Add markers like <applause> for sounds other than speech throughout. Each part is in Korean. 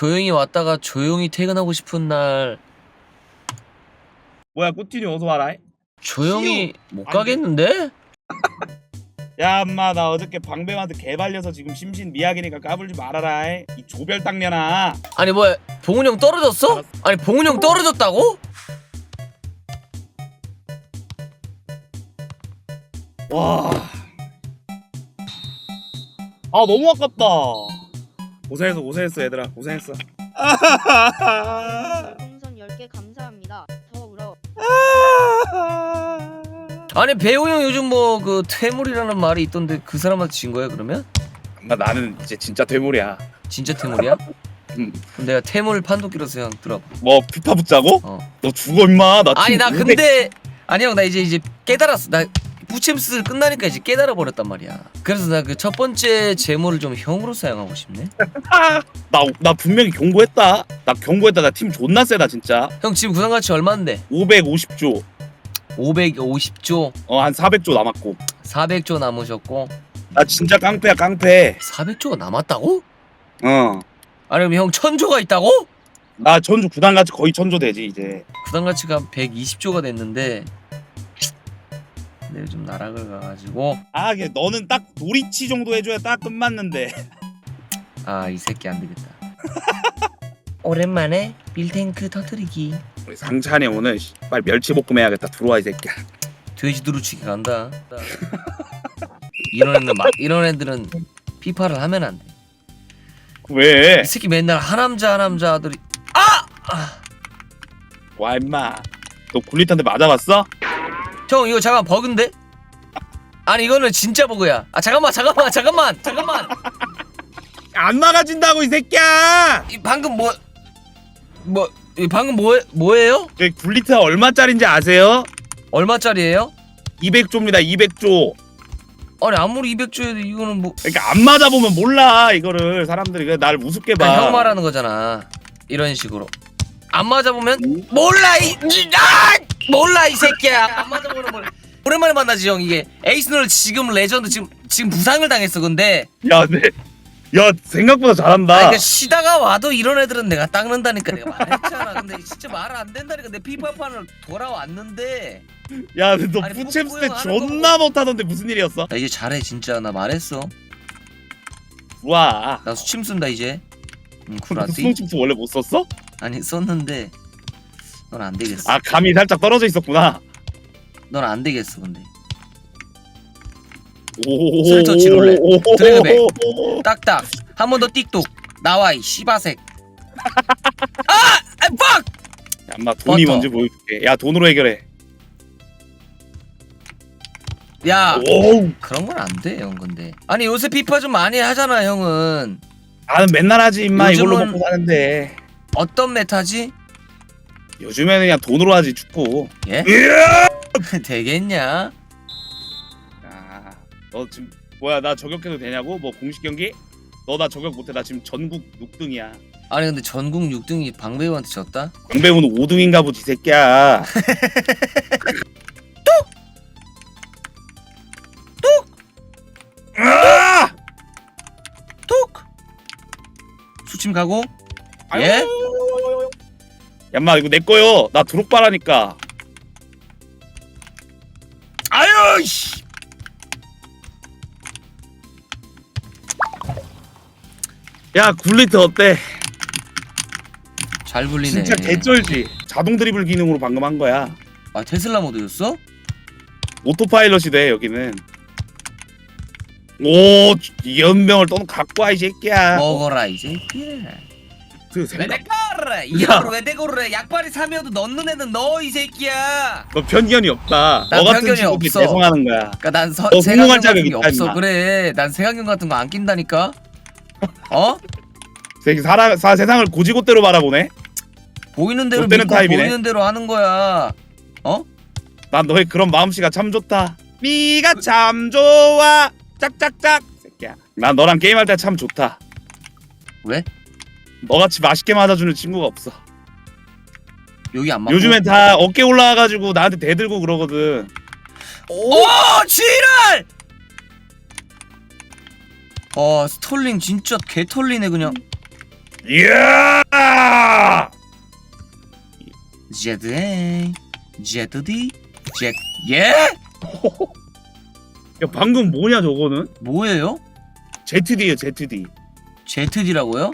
조용히 왔다가 조용히 퇴근하고 싶은 날 뭐야 꾸티뉴 어서 와라 조용히 못 안. 가겠는데? <laughs> 야 엄마 나 어저께 방배한테 개발려서 지금 심신 미약이니까 까불지 말아라 이 조별 당년아 아니 뭐야 봉훈 형 떨어졌어? 아니 봉훈 형 떨어졌다고? 와. 아 너무 아깝다. 고생했어 고생했어 얘들아 고생했어. 풍선 10개 감사합니다. 더 울어. 아니 배우 형 요즘 뭐 그 퇴물이라는 말이 있던데 그 사람한테 진 거야 그러면? 엄마 나는 이제 진짜 퇴물이야. 진짜 퇴물이야? <laughs> 음. 그럼 내가 퇴물 판도끼로서 형 들어 뭐 피파 붙자고? 어. 너 죽어 임마. 나 아니 지금 나500 근데 아니 형 나 이제 이제 깨달았어 나 부챔스 끝나니까 이제 깨달아 버렸단 말이야 그래서 나 그 첫 번째 재물을 좀 형으로 사용하고 싶네 <laughs> 나, 나 분명히 경고했다. 나 경고했다. 나 팀 존나 세다 진짜. 형 지금 구단가치 얼마인데? 550조. 550조 어 한 400조 남았고. 400조 남으셨고 나 진짜 깡패야 깡패. 400조가 남았다고? 어. 아니 그럼 형 천조가 있다고? 나 전주 구단 같이 거의 천조 되지 이제. 구단 가치가 120조가 됐는데 내가 좀 나락을 가가지고 아, 이게 너는 딱 도리치 정도 해줘야 딱 끝맞는데. 아 이 새끼 안 되겠다 <laughs> 오랜만에 밀탱크 터트리기 우리 상찬이 오늘 씨, 빨리 멸치볶음 해야겠다. 들어와 이 새끼야. 돼지 두루치기 간다 이런 애들 막 이런 애들은 피파를 하면 안 돼 왜? 이 새끼 맨날 하남자 하남자들이 와 임마. 너 굴리탄데 맞아봤어? 형 이거 잠깐 버그인데? 아니 이거는 진짜 버그야 아 잠깐만 잠깐만 잠깐만 잠깐만 안 막아진다고 이 새끼야. 이 방금 뭐 뭐, 이 방금 뭐, 뭐예요? 저 굴리탄 얼마짜린지 아세요? 얼마짜리예요? 200조입니다. 200조. 아니 아무리 200조에도 이거는 뭐 그러니까 안 맞아 보면 몰라 이거를 사람들이 그냥 날 우습게 봐. 그냥 형 말하는 거잖아 이런 식으로 안 맞아보면 몰라 이 아! 몰라 이 새끼야. 안 맞아보면 몰라. 오랜만에 만나지 형. 이게 에이스널 지금 레전드 지금 지금 부상을 당했어 근데. 야, 네. 야 생각보다 잘한다. 그러니까 쉬다가 와도 이런 애들은 내가 닦는다니까. 내가 말했잖아. 근데 진짜 말 안 된다니까. 내 피파판을 돌아왔는데. 야, 근데 너 아니, 푸챔스 때 뽀뽀 형 하는 존나 못하던데 무슨 일이었어? 나 이제 잘해 진짜. 나 말했어. 와. 나 수침 쓴다 이제. 응 구라띠 수동침수 원래 못 썼어? 아니 썼는데 넌 안 되겠어 아 감이 살짝 떨어져 있었구나. 넌 안 되겠어 근데 오. 슬터치 룰렛. 드래그백. 오. 딱딱 한 번 더 띡똑 나와 이 씨바색 <laughs> 아! 아! 빡! 야, 엄마 돈이 버터. 뭔지 보여줄게. 야 돈으로 해결해. 야 오. 그런 건 안 돼 형 근데 아니 요새 피파 좀 많이 하잖아 형은 나는 맨날 하지 임마 이걸로 요즘은- 먹고 사는데. 어떤 메타지? 요즘에는 그냥 돈으로 하지 축구. 예? <laughs> <laughs> 되겠냐? 아, 너 지금 뭐야 나 저격해도 되냐고? 뭐 공식 경기? 너 나 저격 못해. 나 지금 전국 6등이야. 아니 근데 전국 6등이 방배우한테 졌다? 광배우는 5등인가 보지 이 새끼야. <laughs> 아! 톡! 수침 가고 예? 얌마 이거 내 거요. 나 드록바라니까. 아유 씨 야 굴리트 어때? 잘 불리네 진짜 개쩔지. 자동 드리블 기능으로 방금 한 거야. 아 테슬라 모드였어? 오토파일럿이 돼 여기는. 오 연병을 또는 갖고 와 이 새끼야. 먹어라 이 새끼야 그왜 생각. 내거래 이거를 왜 내거래 약발이 사면도 넣는 애는 너 이 새끼야 너 편견이 없다. 난 너 같은 편견이 친구들이 없어. 배송하는 거야. 그니까 난 서, 너 성공할 같은 자격이 게 있다, 없어 임마. 그래 난 색안경 같은 거 안 낀다니까 어? 새끼 살아, 사, 세상을 고지고대로 바라보네. 보이는 대로 믿고 타입이네. 보이는 대로 하는 거야 어? 난 너의 그런 마음씨가 참 좋다. 네가 참 좋아. 짝짝짝. 새끼야. 난 너랑 게임할 때 참 좋다. 왜? 너같이 맛있게 맞아주는 친구가 없어. 여기 안 맞고 요즘엔 다 어깨 올라와가지고 나한테 대들고 그러거든. 오 지랄 어 스톨링 진짜 개 털리네 그냥 이야 제드 A 제드 D 제 예? 야 방금 뭐냐 저거는 뭐예요? ZD에요 ZD ZD라고요?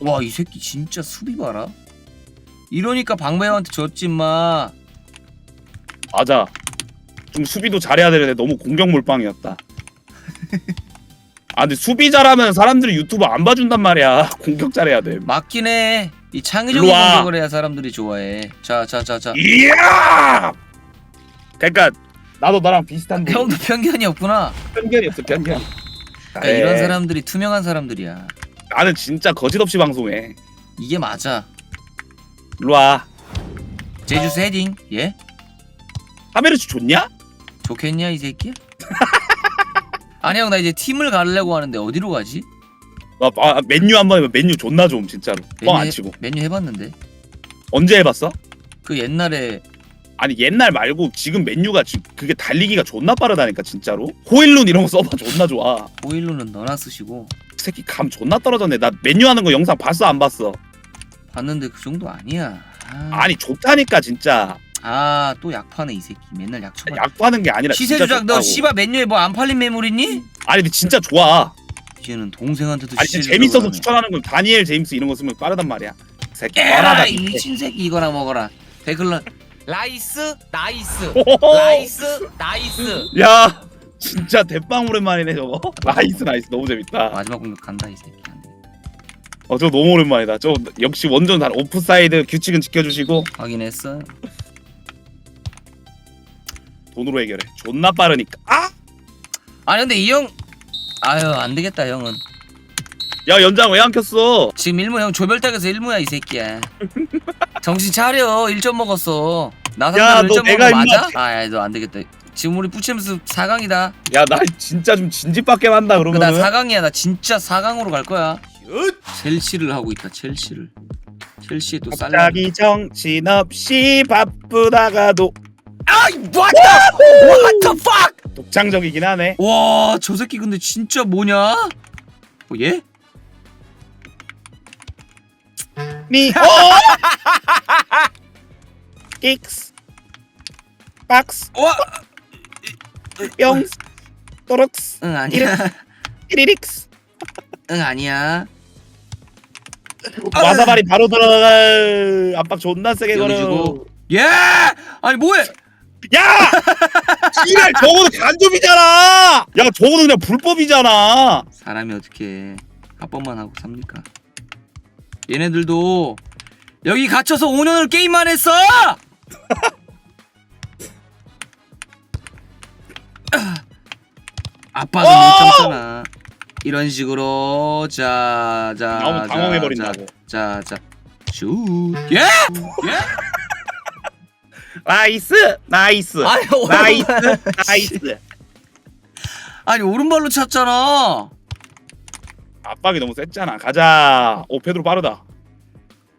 와 이 새끼 진짜 수비 봐라. 이러니까 방배한테 졌지 마. 맞아. 좀 수비도 잘해야 되는데 너무 공격 몰빵이었다. 아 근데 수비 잘하면 사람들이 유튜브 안 봐준단 말이야. <laughs> 공격 잘해야 돼. 맞긴 해이 창의적인 일로 와. 공격을 해야 사람들이 좋아해. 자 자 자자. 이야! 그러니까 나도 나랑 비슷한 분 형도 편견이 없구나. 편견이 없어 편견 그러니까 이런 사람들이 투명한 사람들이야 나는 진짜 거짓없이 방송해. 이게 맞아. 일로 와. 제주스 헤딩 예? 하메르츠 좋냐? 좋겠냐 이 새끼? <laughs> 아니 형나 이제 팀을 가려고 하는데 어디로 가지? 아, 아, 맨유 한번 해봐. 맨유 존나 좀 진짜로. 뻥 안 치고. 메뉴 해봤는데. 언제 해봤어? 그 옛날에 아니 옛날 말고 지금 맨유가 지금 그게 달리기가 존나 빠르다니까 진짜로? 호일룬 이런 거 써봐. 존나 좋아. 오일로는 너나 쓰시고. 그 새끼 감 존나 떨어졌네. 나 맨유 하는 거 영상 봤어? 안 봤어? 봤는데 그 정도 아니야. 아, 아니 좋다니까 진짜. 아, 또 약파네 이 새끼. 맨날 약초만 약파는 게 아니라 시세 조작 너 좋다고. 씨발 메뉴에 뭐 안 팔린 매물 있니? 아니 근데 진짜 좋아. 이제는 동생한테도 아니 진짜 시세 재밌어서 하네. 추천하는 건 다니엘 제임스 이런 거 쓰면 빠르단 말이야. 새끼 에라 뻔하다 이 미친 새끼 이거나 먹어라. 댓글로 라이스 나이스. 호호호. 라이스 나이스. 야 진짜 대빵 오랜만이네 저거. <laughs> 나이스 나이스. 너무 재밌다. 마지막 공격 간다 이 새끼 안 돼. 어저 너무 오랜만이다. 저 역시 원전 다 오프사이드 규칙은 지켜주시고. 확인했어. 돈으로 해결해. 존나 빠르니까. 아! 아니 근데 이 형 아유 안 되겠다 형은. 야 연장 왜 안 켰어? 지금 일무 형 조별탁에서 일무야 이 새끼야. 정신 차려. 1점 먹었어. 나 야, 상대로 너 1점 내가 먹은 거 임마- 맞아? 아너 안 되겠다 지금 우리 뿌챔스 4강이다. 야 나 진짜 좀 진지밖에 나 그러면은. 4강이야. 나 진짜 4강으로 갈 거야. 첼시를 하고 있다 첼시를. 첼시에 또 살라 갑자기 정신 없이 바쁘다가도. 아이 what the what the fuck? 독창적이긴 하네. 와 저 새끼 근데 진짜 뭐냐? 어, 얘? 니 <laughs> 어? 킥스 박스 와! 뿅 또럭스 응 아니야. 이리릭스 응 아니야. 와사바리 바로 들어갈 압박 존나 세게 여기 걸어 주고. 예! 아니 뭐해? 야! <laughs> 씨발 저거는 간접이잖아! 야 저거는 그냥 불법이잖아! 사람이 어떻게 합법만 하고 삽니까? 얘네들도 여기 갇혀서 5년을 게임만 했어 <laughs> 아빠는 어! 못 참잖아. 이런 식으로. 자 자 너무 당황해버린다고. 자자 슛 예? 예? 나이스! 나이스! 아니 나이스! 나이스! 아니 오른발로 찼잖아. 압박이 너무 셌잖아. 가자. 오 페드로 빠르다.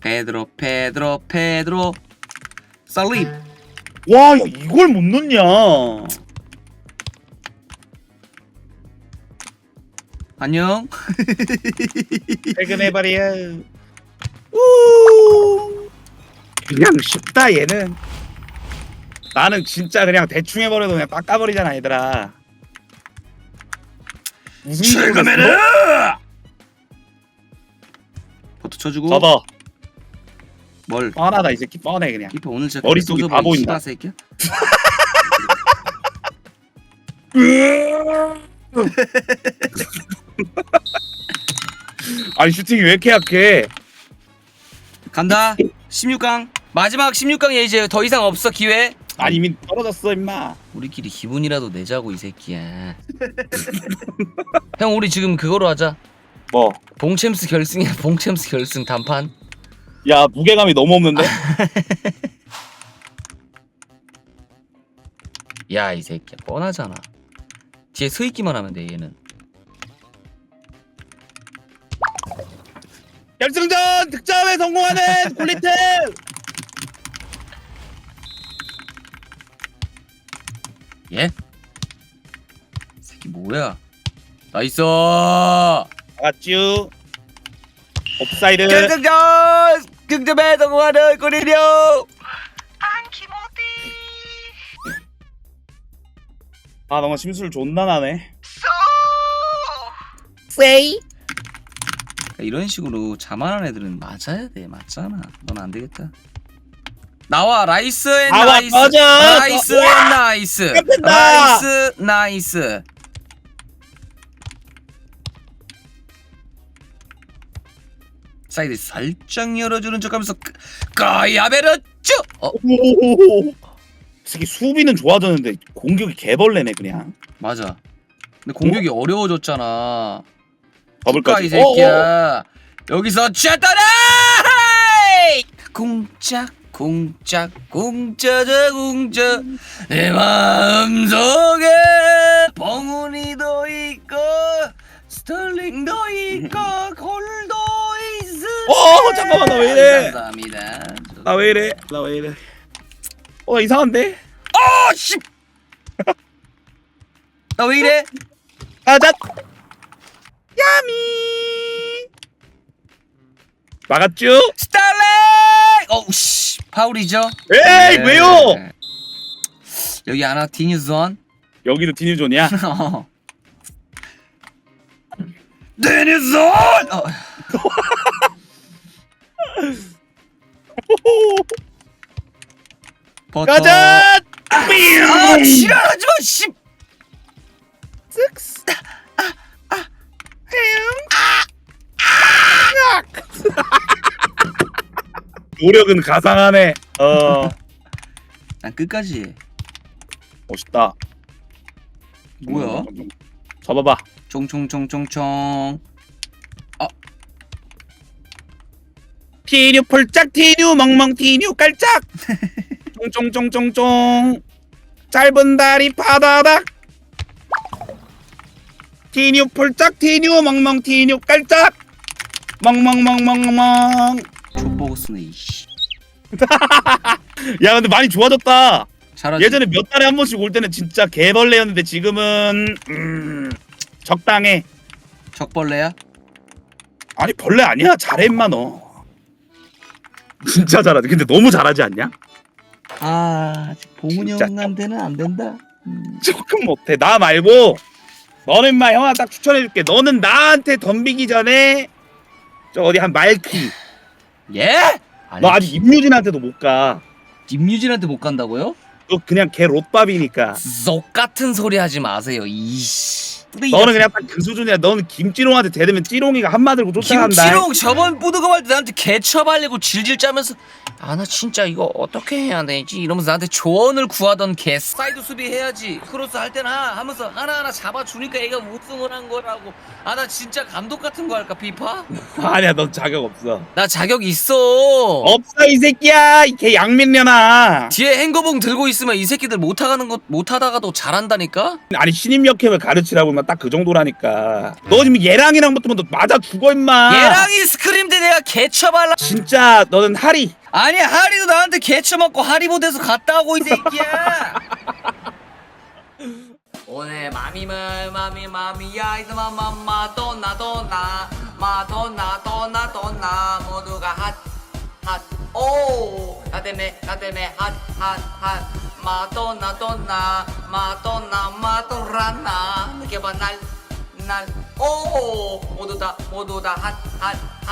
페드로 페드로 페드로. 살립 와 야, 이걸 못 넣냐 안녕. 퇴근해버려. 우 그냥 쉽다 얘는. 나는 진짜 그냥 대충 해버려도 그냥 깎아버리잖아 얘들아. 무슨 했어? 버터 쳐주고. 접어. 뭘? 뻔하다 이 새끼. 뻔해 그냥. 키퍼 오늘 진짜 머릿속이 바보인다. 씨발 새끼야 <laughs> <laughs> 아니 슈팅이 왜 이렇게 약해? 간다. 16강. 마지막 16강에 이제 더 이상 없어 기회. 아니 이미 떨어졌어 임마. 우리끼리 기분이라도 내자고 이 새끼야. <laughs> 형 우리 지금 그거로 하자. 뭐? 봉챔스 결승이야 <laughs> 봉챔스 결승 단판. 야 무게감이 너무 없는데? <laughs> 야 이 새끼야. 뻔하잖아. 뒤에 서 있기만 하면 돼 얘는 결승전 득점에 성공하는 <laughs> 굴리트! 예? 이 새끼 뭐야? 나이스! 아쭈! 옵사이드! 결승전! 득점에 성공하는 꼬리려 아 너무 심술 존나 나네. 이 런 식으로 자만한 애들은 맞아야 돼. 맞잖아. 넌 안 되겠다. 나와. 라이스 앤 나와, 나이스. 꺼져! 라이스 앤 나이스. 깜짝이야! 라이스 나이스. 사이드 살짝 열어주는 척하면서 까야베르쭈 어? <laughs> 오호호호. 이 수비는 좋아졌는데 공격이 개벌레네 그냥. 맞아. 근데 공격이 어려워졌잖아 더블까지. 이 새끼야. 여기서 쳤다라 공짝 공짝 공짜자 공짜. 내 마음 속에 벙은이도 있고 스털링도 있고 골도 있어 어, 잠깐만, 나왜 이래? 감사합니다. 나 왜 이래? 나 왜 이래? 어 이상한데? 어씨! <laughs> 나 왜 이래? 가자 야미! 막았쥬? 스탈링 어우 씨 파울이죠? 에이 네. 왜요? 여기 하나 디뉴존 <laughs> 여기도 디뉴존이야? 디뉴존 <laughs> 어. <laughs> 버터. 가자! 아삥 지랄하지 마 씨. 노력은 가상하네. 어. 난 끝까지 해. 멋있다. 뭐야? 잡아봐. 총총총총총. 티뉴 폴짝 티뉴 멍멍 티뉴 깔짝. <laughs> 쫑쫑쫑쫑쫑 짧은 다리 파다닥 티뉴 폴짝 티뉴 멍멍 티뉴 깔짝. 멍멍멍멍멍. 족보고스네 이씨. <laughs> 야 근데 많이 좋아졌다. 잘하지? 예전에 몇 달에 한 번씩 올 때는 진짜 개벌레였는데 지금은 음 적당해. 적벌레야? 아니 벌레 아니야. 잘해 임마 너. 진짜 잘하지. 근데 너무 잘하지 않냐? 아 아직 봉훈이 진짜 형 한테는 안 된다? 음. <laughs> 조금 못해. 나 말고 너는 임마 형아 딱 추천해줄게. 너는 나한테 덤비기 전에 저 어디 한 말키 예? 너 아직 임유진한테도 못가너 김유진한테 못 간다고요? 그냥 걔 롯밥이니까. 쏙 같은 소리 하지 마세요 이씨 근데 이 너는 그냥 딱 그 수준이야. 너는 김찌롱한테 대들면 찌롱이가 한마 들고 쫓아간다. 김치롱 저번 뿌드가 할때 나한테 개처발리고 질질 짜면서 아 나 진짜 이거 어떻게 해야 되지? 이러면서 나한테 조언을 구하던 개. 사이드 수비 해야지. 크로스 할하 하면서 하나하나 잡아주니까 애가 우승을 한 거라고. 아 나 진짜 감독 같은 거 할까 피파? <laughs> 아니야 넌 자격 없어. 나 자격 있어. 없어 이 새끼야! 이개 양민년아 뒤에 행거봉 들고 있으면 이 새끼들 못하가는 거 못하다가도 잘한다니까? 아니 신임 역행을 가르치라고 임마 딱 그 정도라니까. 너 지금 얘랑이랑 붙으면 너 맞아 죽어 임마. 얘랑이 스크림 때 내가 개처발라. 진짜 너는 하리. 아니 하리도 나한테 개처맞고 하리보드에서 갔다 오고 이 새끼야. <laughs> 오늘 마미물 마미 마미야 이스마 마 마 돈나 돈나. 마 돈나 돈나 돈나. 모두가 핫핫오! 나 때문에 나 때문에 핫핫핫 마돈나 돈나 마돈나 마돈라나 느껴봐. 날 날 오 모두 다 모두 다 핫 핫 핫